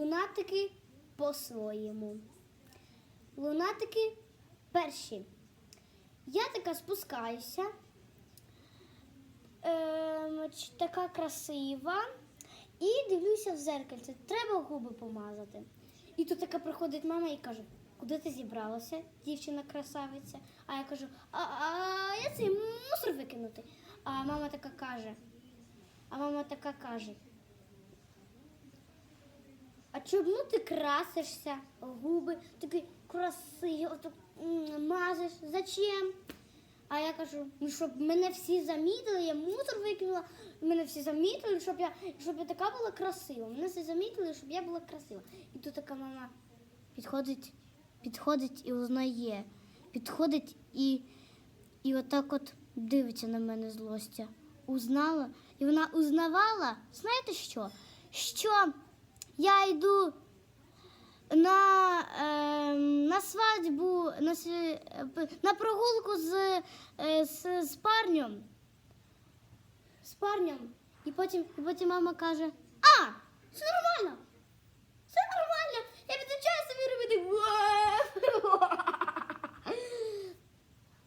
лунатики по-своєму. Лунатики перші. Я така спускаюся. Ем, така красива. І дивлюся в зеркальце. Треба губи помазати. І тут така приходить мама і каже: куди ти зібралася, дівчина красавиця? А я кажу, а, а я цей мусор викинути. А мама така каже. А мама така каже. А чому ти красишся, губи, такі красиві, отак мазиш? Зачем? А я кажу, ну щоб мене всі замітили, я мусор викинула, мене всі замітили, щоб я, щоб я така була красива. Мене всі замітили, щоб я була красива. І тут така мама підходить, підходить і узнає. Підходить і, і отак от дивиться на мене злостя. Узнала. І вона узнавала, знаєте що? Що я йду на, е, на свадьбу, на, на прогулку з, е, з, з парнем. З парнем. І потім, і потім мама каже: А, все нормально. Все нормально. Я відвічаю собі робити.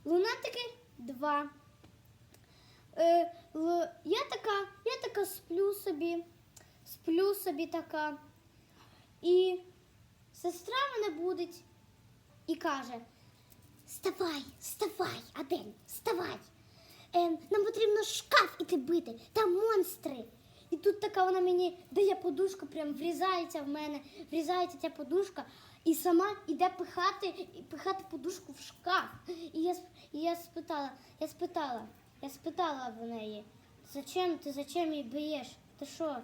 Лунатики два. Е, л- я така, я така сплю собі, сплю собі така. І сестра мене будить і каже: Вставай, вставай, Адель, вставай. Ем, нам потрібно шкаф іти бити, там монстри. І тут така вона мені дає подушку, прям врізається в мене, врізається ця подушка, і сама йде пихати, і пихати подушку в шкаф. І я, і я спитала, я спитала, я спитала в неї, зачем ти зачем її б'єш? Ти що,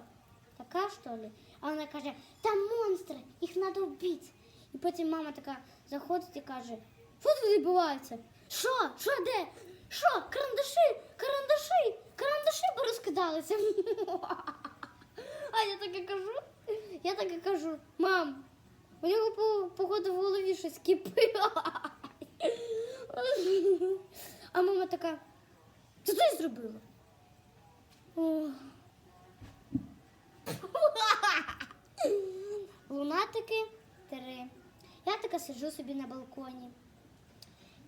така що ли? А вона каже, там монстри, їх треба вбити. І потім мама така заходить і каже, що тут відбувається? Що? Що де? Що? Карандаші, карандаші, карандаші порозкидалися. А я так і кажу, я так і кажу, мам, у нього по- походу в голові щось кипить. А мама така, що ти зробила? Ох. Лунатики три. Я така сиджу собі на балконі.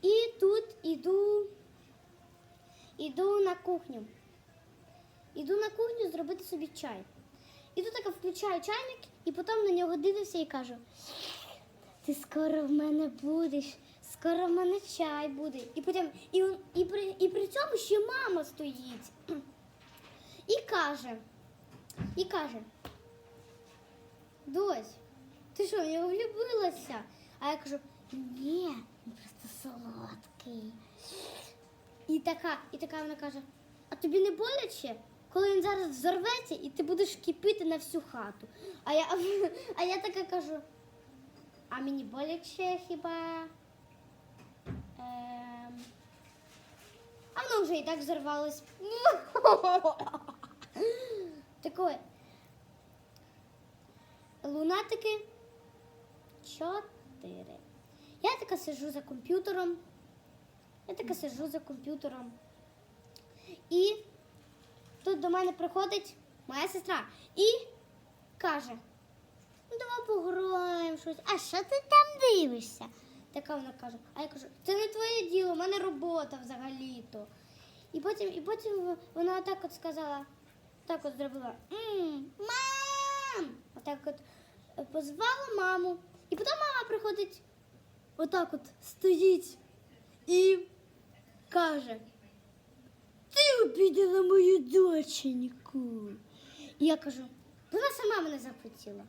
І тут іду, іду на кухню. Іду на кухню зробити собі чай. І тут така включаю чайник, і потім на нього дивлюся і кажу: ти скоро в мене будеш, скоро в мене чай буде. І потім, і, і, при, і при цьому ще мама стоїть. І каже, і каже, Дось, ти що, в нього влюбилася? А я кажу, ні, він просто солодкий. І така, і така вона каже: а тобі не боляче, коли він зараз взорветься і ти будеш кипіти на всю хату. А я, а я така кажу, а мені боляче хіба? Ем... А воно вже і так взорвалось. Такое. Лунатики чотири. Я така сиджу за комп'ютером. Я така сиджу за комп'ютером. І тут до мене приходить моя сестра і каже: ну давай пограємо щось. А що ти там дивишся? Така вона каже. А я кажу, це не твоє діло, в мене робота взагалі-то. І потім, і потім вона отак от сказала, так от зробила. «М, Мам! Отак от е, позвала маму. І потім мама приходить, отак от стоїть і каже: Ти обідала мою доченьку. І я кажу, вона сама мене захотіла.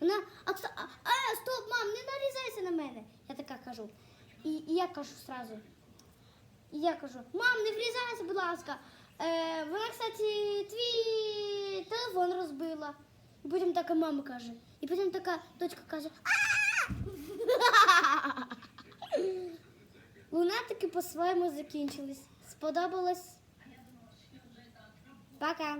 Вона, а, а, а, стоп, мам, не нарізайся на мене. Я така кажу. І, і я кажу сразу. І я кажу, мам, не врізайся, будь ласка. Е, вона, кстати, твій телефон розбила. І потім така мама каже. І потім така дочка каже. Лунатики по-своєму закінчились. Сподобалось? Пока.